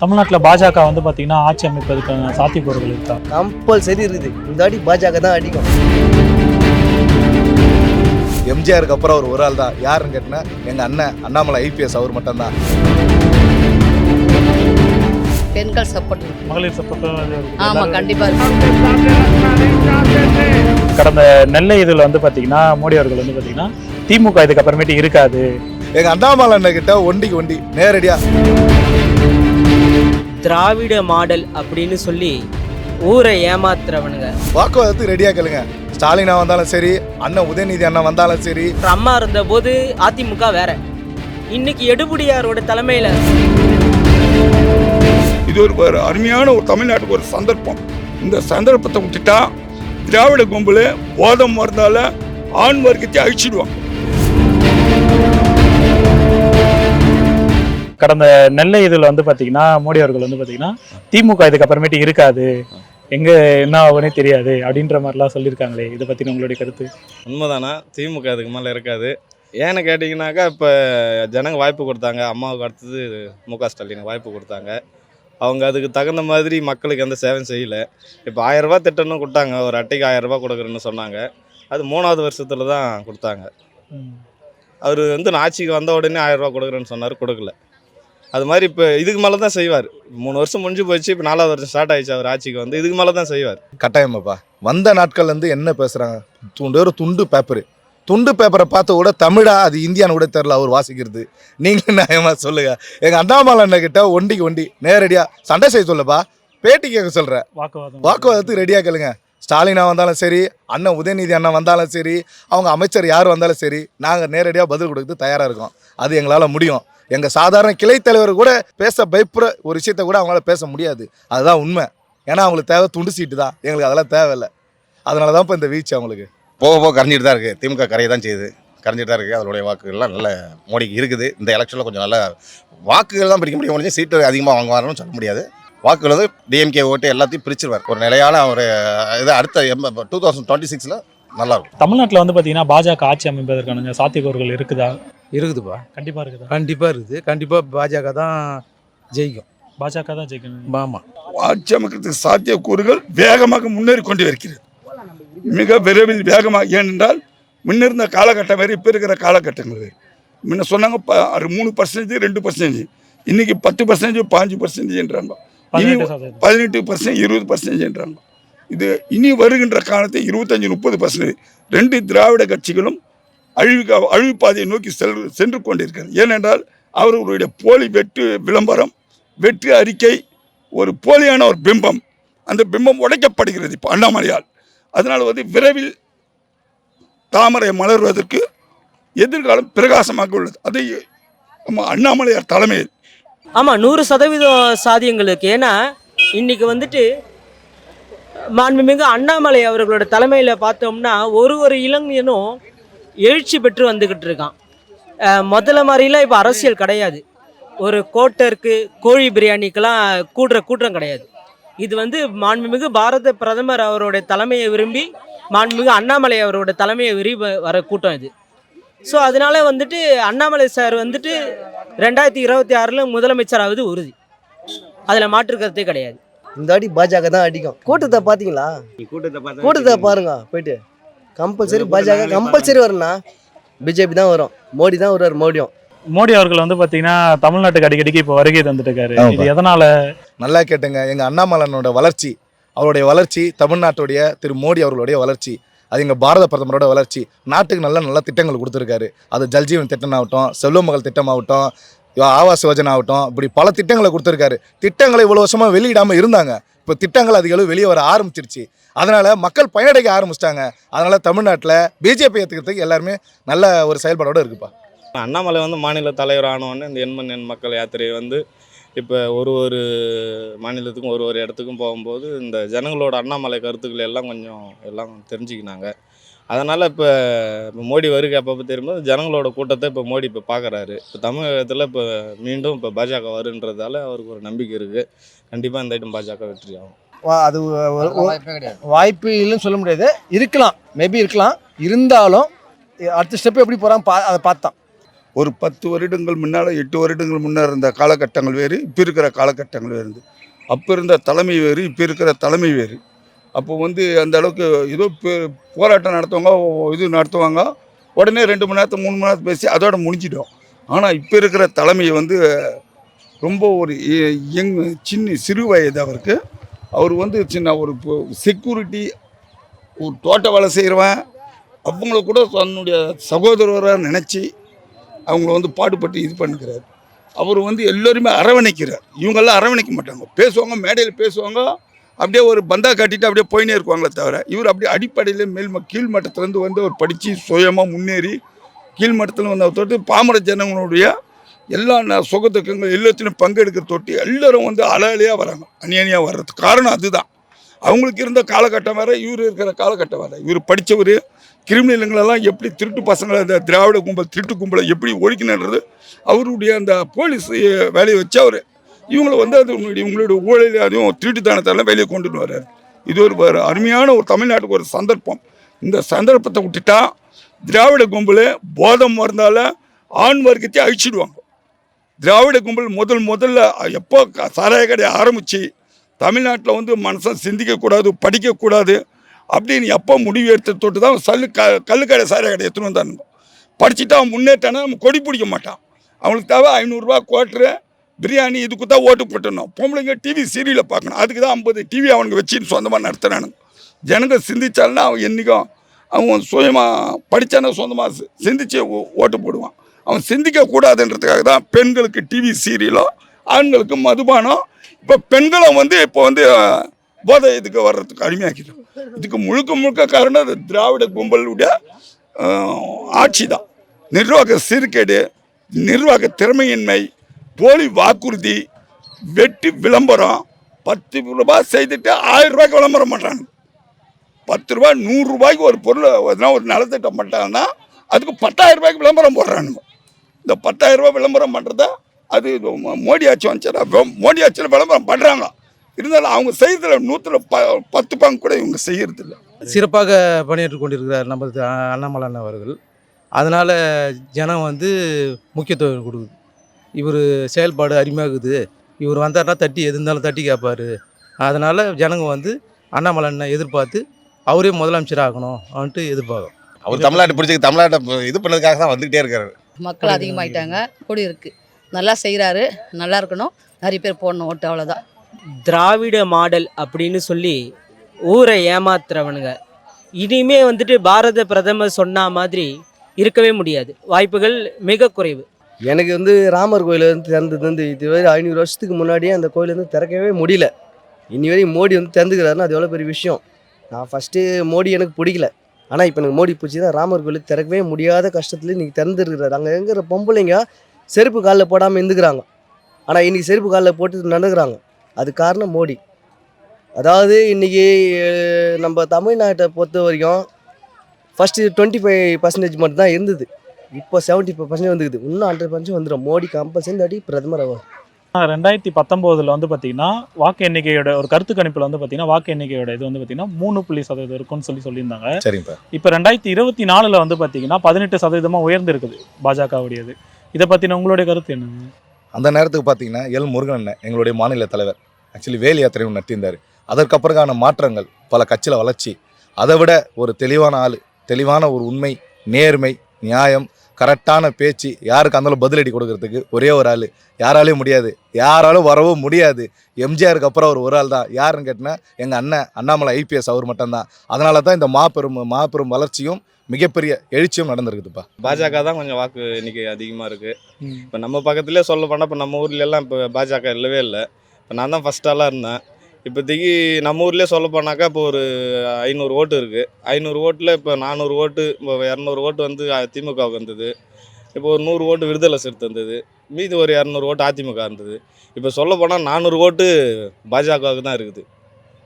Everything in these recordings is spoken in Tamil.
தமிழ்நாட்டில் பாஜக வந்து பார்த்தீங்கன்னா ஆட்சி அமைப்பதற்கான சாத்தியக்கூறுகள் இருக்கா? கம்பல்சரி இருக்குது. இந்த வாட்டி பாஜக தான் அடிக்கும். எம்ஜிஆருக்கு அப்புறம் அவர் ஒரு ஆள் தான். யாருன்னு கேட்டினா எங்கள் அண்ணன் அண்ணாமலை ஐபிஎஸ் அவர் மட்டும்தான். பெண்கள் சப்போர்ட் மகளிர் சப்போர்ட் ஆமா கண்டிப்பா. இருக்கு கடந்த நெல்லை இதில் வந்து பார்த்தீங்கன்னா மோடி அவர்கள் வந்து பார்த்தீங்கன்னா திமுக இதுக்கு அப்புறமேட்டு இருக்காது. எங்கள் அண்ணாமலை அண்ணன் கிட்ட ஒண்டிக்கு ஒண்டி நேரடியாக திராவிட மாடல் அப்படின்னு சொல்லி ஊரை ஏமாத்துறவனுங்க. வாக்குவாதத்துக்கு ரெடியாக கேளுங்க. ஸ்டாலினா வந்தாலும் சரி அண்ணன் உதயநிதி அண்ணன் வந்தாலும் சரி. அம்மா இருந்தபோது அதிமுக வேற. இன்னைக்கு எடுபடியாரோட தலைமையில இது ஒரு ஒரு அருமையான ஒரு தமிழ்நாட்டுக்கு ஒரு சந்தர்ப்பம். இந்த சந்தர்ப்பத்தை விட்டுட்டா திராவிட கும்பல் போதம் மருந்தால ஆண் வர்க்கத்தை அழிச்சிடுவாங்க. கடந்த நெல்லை இதில் வந்து பார்த்தீங்கன்னா மோடி அவர்கள் வந்து பார்த்தீங்கன்னா திமுக இதுக்கு அப்புறமேட்டு இருக்காது. எங்கே என்ன ஆகுனே தெரியாது அப்படின்ற மாதிரிலாம் சொல்லியிருக்காங்களே. இதை பற்றின உங்களுடைய கருத்து? உண்மைதானா? திமுக அதுக்கு மேலே இருக்காது. ஏன்னு கேட்டிங்கனாக்கா இப்போ ஜனங்க வாய்ப்பு கொடுத்தாங்க. அம்மாவுக்கு அடுத்தது மு க ஸ்டாலினுக்கு வாய்ப்பு கொடுத்தாங்க. அவங்க அதுக்கு தகுந்த மாதிரி மக்களுக்கு எந்த சேவையும் செய்யலை. இப்போ ஆயரரூபா திட்டம்னு கொடுத்தாங்க. ஒரு அட்டைக்கு ஆயரரூபா கொடுக்குறேன்னு சொன்னாங்க. அது மூணாவது வருஷத்தில் தான் கொடுத்தாங்க. அவர் வந்து நான் ஆட்சிக்கு வந்த உடனே ஆயரரூபா கொடுக்குறேன்னு சொன்னார். கொடுக்கல. அது மாதிரி இப்போ இதுக்கு மேலே தான் செய்வார். மூணு வருஷம் முடிஞ்சு போச்சு இப்போ நாலாவது வருஷம் ஸ்டார்ட் ஆயிடுச்சு அவர் ஆட்சிக்கு வந்து. இதுக்கு மேலே தான் செய்வார். கட்டாயமாப்பா வந்த நாட்கள்ல இருந்து என்ன பேசுகிறாங்க துண்டு ஒரு துண்டு பேப்பரு துண்டு பேப்பரை பார்த்து கூட தமிழா அது இந்தியான்னு கூட தெரில அவர் வாசிக்கிறது. நீங்களும் நியாயமா சொல்லுங்க. எங்கள் அண்ணாமலை அண்ணன் கிட்ட ஒண்டிக்கு ஒண்டி நேரடியாக சண்டை செய்ய சொல்லப்பா. பேட்டி கேட்க சொல்கிறேன் வாக்குவாதம். வாக்குவாதத்துக்கு ரெடியாக கேளுங்க. ஸ்டாலினா வந்தாலும் சரி அண்ணன் உதயநிதி அண்ணன் வந்தாலும் சரி அவங்க அமைச்சர் யார் வந்தாலும் சரி நாங்கள் நேரடியாக பதில் கொடுத்து தயாராக இருக்கோம். அது எங்களால் முடியும். எங்கள் சாதாரண கிளை தலைவர் கூட பேச பயப்படுற ஒரு விஷயத்த கூட அவங்களால பேச முடியாது. அதுதான் உண்மை. ஏன்னா அவங்களுக்கு தேவை துண்டு சீட்டு தான். எங்களுக்கு அதெல்லாம் தேவையில்லை. அதனால தான் இப்போ இந்த வீழ்ச்சி அவங்களுக்கு. போக போக கரைஞ்சிட்டு தான் இருக்குது திமுக கரையை தான் செய்யுது. கரைஞ்சிட்டு தான் இருக்குது அதனுடைய வாக்குகள்லாம் நல்ல மோடிக்கு இருக்குது. இந்த எலெக்ஷனில் கொஞ்சம் நல்ல வாக்குகள் தான் பிரிக்க முடியும் முடிஞ்சு சீட்டு அதிகமாக வாங்குவாருன்னு சொல்ல முடியாது. வாக்குகள் வந்து டிஎம்கே ஓட்டு எல்லாத்தையும் பிரிச்சிருவார். ஒரு நிலையான ஒரு இது அடுத்த எம் டூ தௌசண்ட் டுவெண்ட்டி சிக்ஸில் நல்லாயிருக்கும் தமிழ்நாட்டில் வந்து பார்த்தீங்கன்னா பாஜக ஆட்சி அமைப்பதற்கான சாத்தியக்கூறுகள் இருக்குதா? இருக்குதுப்பா. கண்டிப்பாக இருக்குதா? கண்டிப்பாக இருக்குது. கண்டிப்பாக பாஜக தான் ஜெயிக்கும். பாஜக தான் ஜெயிக்கணும். ஆமாம் ஆட்சி அமைக்கிறதுக்கு சாத்தியக்கூறுகள் வேகமாக முன்னேறி கொண்டு இருக்கிறது மிக விரைவில் வேகமாக ஏனென்றால் முன்னிருந்த காலகட்டம் வேறு இப்போ இருக்கிற காலகட்டங்கள் வேறு. முன்ன சொன்னாங்க மூணு பர்சன்டேஜ் ரெண்டு பர்சன்டேஜ் இன்னைக்கு பத்து பர்சன்டேஜ் பாஞ்சு பர்சன்டேஜ்ன்றாங்க இனி பதினெட்டு சதவீதம். பதினெட்டு பர்சன்ட் இருபது பர்சன்டேஜ்ன்றாங்க இது இனி வருகின்ற காலத்தை இருபத்தஞ்சி முப்பது பர்சன்டேஜ் ரெண்டு திராவிட கட்சிகளும் அழிவுக்கு அழிவு பாதையை நோக்கி செல் சென்று கொண்டிருக்கிறது. ஏனென்றால் அவர்களுடைய போலி வெட்டு விளம்பரம் வெற்றி அறிக்கை ஒரு போலியான ஒரு பிம்பம். அந்த பிம்பம் உடைக்கப்படுகிறது இப்போ அண்ணாமலையால். அதனால் வந்து விரைவில் தாமரை மலர்வதற்கு எதிர்காலம் பிரகாசமாக உள்ளது. அதை நம்ம அண்ணாமலையார் தலைமையில். ஆமாம் நூறு சதவீதம் சாதியங்களுக்கு. ஏன்னா இன்னைக்கு வந்துட்டு மாண்புமிகு அண்ணாமலை அவர்களோட தலைமையில் பார்த்தோம்னா ஒரு ஒரு இளைஞனும் எழுச்சி பெற்று வந்துக்கிட்டு இருக்கான். முதல்ல மாதிரிலாம் இப்போ அரசியல் கிடையாது. ஒரு கோட்டருக்கு கோழி பிரியாணிக்கெல்லாம் கூடுற கூட்டம் கிடையாது. இது வந்து மாண்புமிகு பாரத பிரதமர் அவருடைய தலைமையை விரும்பி மாண்புமிகு அண்ணாமலை அவரோட தலைமையை விரும்பி வர கூட்டம் இது. ஸோ அதனால வந்துட்டு அண்ணாமலை சார் வந்துட்டு ரெண்டாயிரத்தி இருபத்தி ஆறில் முதலமைச்சராவது உறுதி. அதில் மாற்று கருத்தே கிடையாது. இந்த வாட்டி பாஜக தான் அடிக்கும். கூட்டத்தை பார்த்தீங்களா கூட்டத்தை பாருங்க போயிட்டு. கம்பல்சரி பாஜக கம்பல்சரி வரும்ண்ணா பிஜேபி தான் வரும். மோடி தான் வருவார் மோடியும். மோடி அவர்கள் வந்து பார்த்தீங்கன்னா தமிழ்நாட்டுக்கு அடிக்கடிக்கு இப்போ வருகை தந்துட்டு இருக்காரு. இது எதனால? நல்லா கேட்டுங்க. எங்கள் அண்ணாமலனோட வளர்ச்சி அவருடைய வளர்ச்சி தமிழ்நாட்டுடைய திரு மோடி அவர்களுடைய வளர்ச்சி அது எங்கள் பாரத பிரதமரோட வளர்ச்சி நாட்டுக்கு நல்ல நல்ல திட்டங்கள் கொடுத்துருக்காரு. அது ஜல்ஜீவன் திட்டம் ஆகட்டும் செல்வ மகள் திட்டம் ஆகட்டும் ஆவாஸ் யோஜனா ஆகட்டும் இப்படி பல திட்டங்களை கொடுத்துருக்காரு. திட்டங்களை இவ்வளோ வருஷமாக வெளியிடாமல் இருந்தாங்க. இப்போ திட்டங்கள் அதிகளவு வெளியே வர ஆரம்பிச்சிருச்சு. அதனால் மக்கள் பயனடைக்க ஆரம்பிச்சிட்டாங்க. அதனால் தமிழ்நாட்டில் பிஜேபி ஏற்றுக்கிறதுக்கு எல்லாருமே நல்ல ஒரு செயல்பாடோடு இருக்குப்பா. அண்ணாமலை வந்து மாநில தலைவர் ஆனவொடனே இந்த எண்மண் எண் மக்கள் யாத்திரை வந்து இப்போ ஒரு ஒரு மாநிலத்துக்கும் ஒரு ஒரு இடத்துக்கும் போகும்போது இந்த ஜனங்களோட அண்ணாமலை கருத்துக்கள் எல்லாம் கொஞ்சம் எல்லாம் தெரிஞ்சுக்கினாங்க. அதனால் இப்போ இப்போ மோடி வருகை அப்பப்போ தெரியும்போது ஜனங்களோட கூட்டத்தை இப்போ மோடி இப்போ பார்க்குறாரு இப்போ தமிழகத்தில் இப்போ மீண்டும் இப்போ பாஜக வருன்றதால அவருக்கு ஒரு நம்பிக்கை இருக்குது கண்டிப்பாக இந்த ஐட்டம் பாஜக வெற்றி ஆகும். வா- அது வாய்ப்பு இல்லைன்னு சொல்ல முடியாது. இருக்கலாம். மேபி இருக்கலாம். இருந்தாலும் அடுத்த ஸ்டெப் எப்படி போகிறான் பா அதை பார்த்தான். ஒரு பத்து வருடங்கள் முன்னால் எட்டு வருடங்கள் முன்னால் இருந்த காலகட்டங்கள் வேறு இப்போ இருக்கிற காலகட்டங்கள் வேறு இருந்து அப்போ இருந்த தலைமை வேறு இப்போ இருக்கிற தலைமை வேறு. அப்போ வந்து அந்த அளவுக்கு ஏதோ போராட்டம் நடத்துவாங்க இது நடத்துவாங்க. உடனே ரெண்டு மணி நேரத்துக்கு மூணு மணி நேரத்துக்கு பேசி அதோட முடிஞ்சிடும் ஆனால் இப்போ இருக்கிற தலைமை வந்து ரொம்ப ஒரு எங் சின்ன சிறு வயது அவருக்கு. அவர் வந்து சின்ன ஒரு செக்யூரிட்டி ஒரு தோட்ட வேலை செய்கிறவன் அவங்கள கூட தன்னுடைய சகோதரராக நினச்சி அவங்கள வந்து பாடுபட்டு இது பண்ணுகிறார். அவர் வந்து எல்லோருமே அரவணைக்கிறார். இவங்கெல்லாம் அரவணைக்க மாட்டாங்க. பேசுவாங்க மேடையில் பேசுவாங்க அப்படியே ஒரு பந்தா காட்டிட்டு அப்படியே போயினே இருக்குவாங்களே தவிர இவர் அப்படியே அடிப்படையில் மேல் கீழ் மட்டத்துலேருந்து வந்து அவர் படித்து சுயமாக முன்னேறி கீழ் மட்டத்தில் வந்து அவர் தொட்டு பாமர ஜனங்களுடைய எல்லா ந- சுகதுக்கங்கள் எல்லாத்திலும் பங்கெடுக்கிற தொட்டு எல்லோரும் வந்து அலையாக வராங்க. அணியணியாக வர்றதுக்கு காரணம் அதுதான். அவங்களுக்கு இருந்த காலகட்டம் வேறு இவர் இருக்கிற காலகட்டம் வேறு. இவர் படித்தவர் கிரிமினலுங்களெல்லாம் எப்படி திருட்டு பசங்களை இந்த திராவிட கும்பல் திருட்டு கும்பலை எப்படி ஒழிக்கணுன்றது அவருடைய அந்த போலீஸ் வேலையை வச்சு அவர் இவங்களை வந்து அது உங்களுடைய உங்களுடைய ஊழல் அதையும் திருட்டுத்தனத்தெல்லாம் வெளியே கொண்டுட்டு வர்றாரு. இது ஒரு அருமையான ஒரு தமிழ்நாட்டுக்கு ஒரு சந்தர்ப்பம். இந்த சந்தர்ப்பத்தை விட்டுட்டா திராவிட கும்பல் போதம் வந்தால் ஆண் வர்க்கத்தை அழிச்சிடுவாங்க. திராவிட கும்பல் முதல் முதல்ல எப்போ க- சாராய கடையை ஆரம்பித்து தமிழ்நாட்டில் வந்து மனசை சிந்திக்கக்கூடாது படிக்கக்கூடாது அப்படின்னு எப்போ முடிவு எடுத்து தொட்டு தான் சல்லு க கல்லுக்கடை சாரை கடை எடுத்துன்னு வந்தானுங்க படிச்சுட்டு அவன் முன்னேற்றானா? அவன் கொடி பிடிக்க மாட்டான். அவனுக்கு தேவை ஐநூறுரூவா குவாட்ரு பிரியாணி இதுக்கு தான் ஓட்டு போட்டணும் பொம்பளைங்க டிவி சீரியலை பார்க்கணும். அதுக்கு தான் ஐம்பது டிவி அவனுக்கு வச்சுன்னு சொந்தமாக நடத்துறானுங்க ஜனங்க சிந்திச்சாலுன்னா அவன் என்றைக்கும் அவன் சுயமாக படித்தானா சொந்தமாக சிந்திச்சு ஓ- ஓட்டு போடுவான். அவன் சிந்திக்கக்கூடாதுன்றதுக்காக தான் பெண்களுக்கு டிவி சீரியலோ ஆண்களுக்கு மதுபானம். இப்போ பெண்களும் வந்து இப்போ வந்து போதை இதுக்கு வர்றதுக்கு அடிமையாக்கிட்டோம். இதுக்கு முழுக்க முழுக்க காரணம் அது திராவிட கும்பலுடைய ஆட்சி தான் நிர்வாக சீர்கேடு நிர்வாக திறமையின்மை போலி வாக்குறுதி வெட்டி விளம்பரம் பத்து ரூபாய் செய்துட்டு ஆயிரம் ரூபாய்க்கு விளம்பரம் பண்ணுறாங்க பத்து ரூபாய் நூறுரூபாய்க்கு ஒரு பொருள் எதனா ஒரு நலத்திட்டம் பண்ணிட்டாங்கன்னா அதுக்கு பத்தாயிரம் ரூபாய்க்கு விளம்பரம் போடுறானுங்க. இந்த பத்தாயிரம் ரூபாய் விளம்பரம் பண்ணுறத அது மோடி ஆட்சி வந்துச்சு மோடி ஆட்சியில் விளம்பரம் பண்ணுறாங்க இருந்தாலும் அவங்க செய்யறதுல நூற்றுல ப பத்து பங்கு கூட இவங்க செய்யறதில்ல. சிறப்பாக பணியாற்றி கொண்டிருக்கிறார் நம்ம அண்ணாமலை அண்ணா அவர்கள். அதனால் ஜனம் வந்து முக்கியத்துவம் கொடுக்குது. இவர் செயல்பாடு அருமையாகுது. இவர் வந்தாருன்னா தட்டி எது இருந்தாலும் தட்டி கேட்பாரு அதனால் ஜனங்க வந்து அண்ணாமலை அண்ணன் எதிர்பார்த்து அவரே முதலமைச்சர் ஆகணும் அவன்ட்டு எதிர்பார்க்கும் அவர் தமிழ்நாட்டு பிடிச்சி தமிழ்நாட்டை இது பண்ணதுக்காக தான் வந்துகிட்டே இருக்காரு. மக்கள் அதிகமாயிட்டாங்க. கூடி இருக்கு நல்லா செய்கிறாரு நல்லா இருக்கணும். நிறைய பேர் போடணும் ஓட்டு அவ்வளோதான் திராவிட மாடல் அப்படின்னு சொல்லி ஊரை ஏமாத்துறவனுங்க. இனிமே வந்துட்டு பாரத பிரதமர் சொன்ன மாதிரி இருக்கவே முடியாது. வாய்ப்புகள் மிக குறைவு. எனக்கு வந்து ராமர் கோயில் வந்து திறந்தது வந்து இதுவரை ஐநூறு வருஷத்துக்கு முன்னாடியே அந்த கோயில் வந்து திறக்கவே முடியல. இனி வரையும் மோடி வந்து திறந்துக்கிறாருன்னா அது எவ்வளோ பெரிய விஷயம். நான் ஃபஸ்ட்டு மோடி எனக்கு பிடிக்கல. ஆனால் இப்போ எனக்கு மோடி பிடிச்சி தான் ராமர் கோயில் திறக்கவே முடியாத கஷ்டத்தில் இன்றைக்கி திறந்துருக்கிறாரு. அங்கே இருக்கிற பொம்பளைங்க செருப்பு காலில் போடாமல் இருந்துக்கிறாங்க. ஆனால் இன்றைக்கி செருப்பு காலில் போட்டு நடக்கிறாங்க. அது காரணம் மோடி. அதாவது இன்றைக்கி நம்ம தமிழ்நாட்டை பொறுத்த வரைக்கும் ஃபஸ்ட்டு டுவெண்ட்டி ஃபைவ் பர்சன்டேஜ் மட்டும் தான் இருந்தது. இப்போ செவன்ட்டி ஃபைவ் பர்சன்டேஜ் வந்துக்குது இன்னும் ஹண்ட்ரட் பர்சன்ட் வந்துடும் மோடி கம்பல்சரி தாட்டி பிரதமர் அவர். ரெண்டாயிரத்தி பத்தொம்போதில் வந்து பார்த்தீங்கன்னா வாக்கு எண்ணிக்கையோட ஒரு கருத்து கணிப்பில் வந்து பார்த்தீங்கன்னா வாக்கு எண்ணிக்கையோட இது வந்து பார்த்தீங்கன்னா மூணு புள்ளி சதவீதம் இருக்கும்னு சொல்லி சொல்லியிருந்தாங்க. சரிங்கப்பா இப்போ ரெண்டாயிரத்தி இருபத்தி நாலில் வந்து பார்த்தீங்கன்னா பதினெட்டு சதவீதமாக உயர்ந்திருக்குது பாஜகவுடையது. இதை பற்றின உங்களுடைய கருத்து என்னங்க? அந்த நேரத்துக்கு பார்த்தீங்கன்னா எல் முருகன் எங்களுடைய மாநில தலைவர். ஆக்சுவலி வேல் யாத்திரை ஒன்று நடத்தியிருந்தார். அதற்கப்புறக்கான மாற்றங்கள் பல கட்சியில் வளர்ச்சி. அதை விட ஒரு தெளிவான ஆள் தெளிவான ஒரு உண்மை நேர்மை நியாயம் கரெக்டான பேச்சு யாருக்கு அந்த பதிலடி கொடுக்கறதுக்கு ஒரே ஒரு ஆள். யாராலையும் முடியாது. யாராலும் வரவும் முடியாது. எம்ஜிஆருக்கு அப்புறம் அவர் ஒரு ஆள் தான். யாருன்னு கேட்டினா எங்கள் அண்ணன் அண்ணாமலை ஐபிஎஸ் அவர் மட்டும்தான். அதனால தான் இந்த மாபெரும் மாபெரும் வளர்ச்சியும் மிகப்பெரிய எழுச்சியும் நடந்திருக்குதுப்பா. பாஜக தான் கொஞ்சம் வாக்கு எண்ணிக்கை அதிகமாக இருக்குது இப்போ நம்ம பக்கத்துலேயே சொல்ல போனால் இப்போ நம்ம ஊர்ல எல்லாம் இப்போ பாஜக இல்லவே இல்லை. இப்போ நான் தான் ஃபஸ்ட் ஆளாக இருந்தேன். இப்போதைக்கு நம்ம ஊர்லேயே சொல்ல போனாக்கா இப்போ ஒரு ஐநூறு ஓட்டு இருக்குது ஐநூறு ஓட்டில் இப்போ நானூறு ஓட்டு இப்போ இரநூறு ஓட்டு வந்து திமுகவுக்கு வந்தது. இப்போ ஒரு நூறு ஓட்டு விடுதலை சிறுத்தை வந்தது. மீதி ஒரு இரநூறு ஓட்டு அதிமுக இருந்தது இப்போ சொல்ல போனால் நானூறு ஓட்டு பாஜகவுக்கு தான் இருக்குது.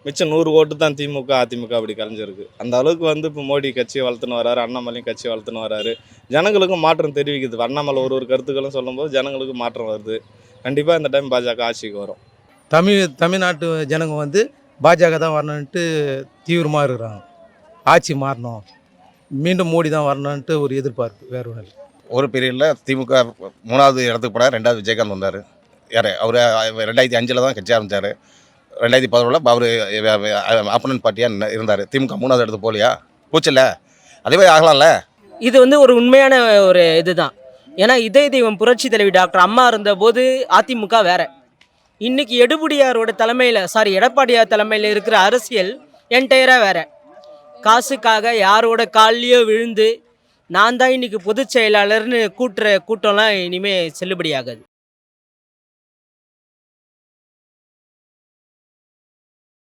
மிச்சம் நூறு ஓட்டு தான் திமுக அதிமுக அப்படி கலைஞ்சிருக்கு. அந்த அளவுக்கு வந்து இப்போ மோடி கட்சியை வளர்த்துன்னு வராரு அண்ணாமலையும் கட்சியை வளர்த்துன்னு வராரு. ஜனங்களுக்கும் மாற்றம் தெரிவிக்குது. அண்ணாமலை ஒரு ஒரு கருத்துக்களும் சொல்லும்போது ஜனங்களுக்கு மாற்றம் வருது. கண்டிப்பாக இந்த டைம் பாஜக ஆட்சிக்கு வரும். தமிழ் தமிழ்நாட்டு ஜனங்க வந்து பாஜக தான் வரணுன்ட்டு தீவிரமாக இருக்கிறாங்க. ஆட்சி மாறணும். மீண்டும் மோடி தான் வரணுன்ட்டு ஒரு எதிர்பார்ப்பு வேறு ஒன்றும் இல்லை. ஒரு பீரியடில் திமுக மூணாவது இடத்துக்கு போனார் ரெண்டாவது விஜயகாந்த் வந்தார். யார்? அவர் ரெண்டாயிரத்தி அஞ்சில் தான் கட்சி ஆரம்பித்தார் ரெண்டாயிரத்தி பதினொன்றில் அவர் ஆப்பனன்ட் பார்ட்டியாக இருந்தார். திமுக மூணாவது இடத்துக்கு போகலையா? போச்சுல்ல. அதே மாதிரி ஆகலாம்ல. இது வந்து ஒரு உண்மையான ஒரு இதுதான். ஏன்னா இதய தெய்வம் புரட்சி தலைவி டாக்டர் அம்மா இருந்தபோது அதிமுக வேற. இன்றைக்கி எடுபடியாரோட தலைமையில் சாரி எடப்பாடியார் தலைமையில் இருக்கிற அரசியல் என்டையராக வேற. காசுக்காக யாரோட கால்லையோ விழுந்து நான் தான் இன்றைக்கி பொதுச் செயலாளர்னு கூட்டுற கூட்டம்லாம் இனிமேல் செல்லுபடியாகாது.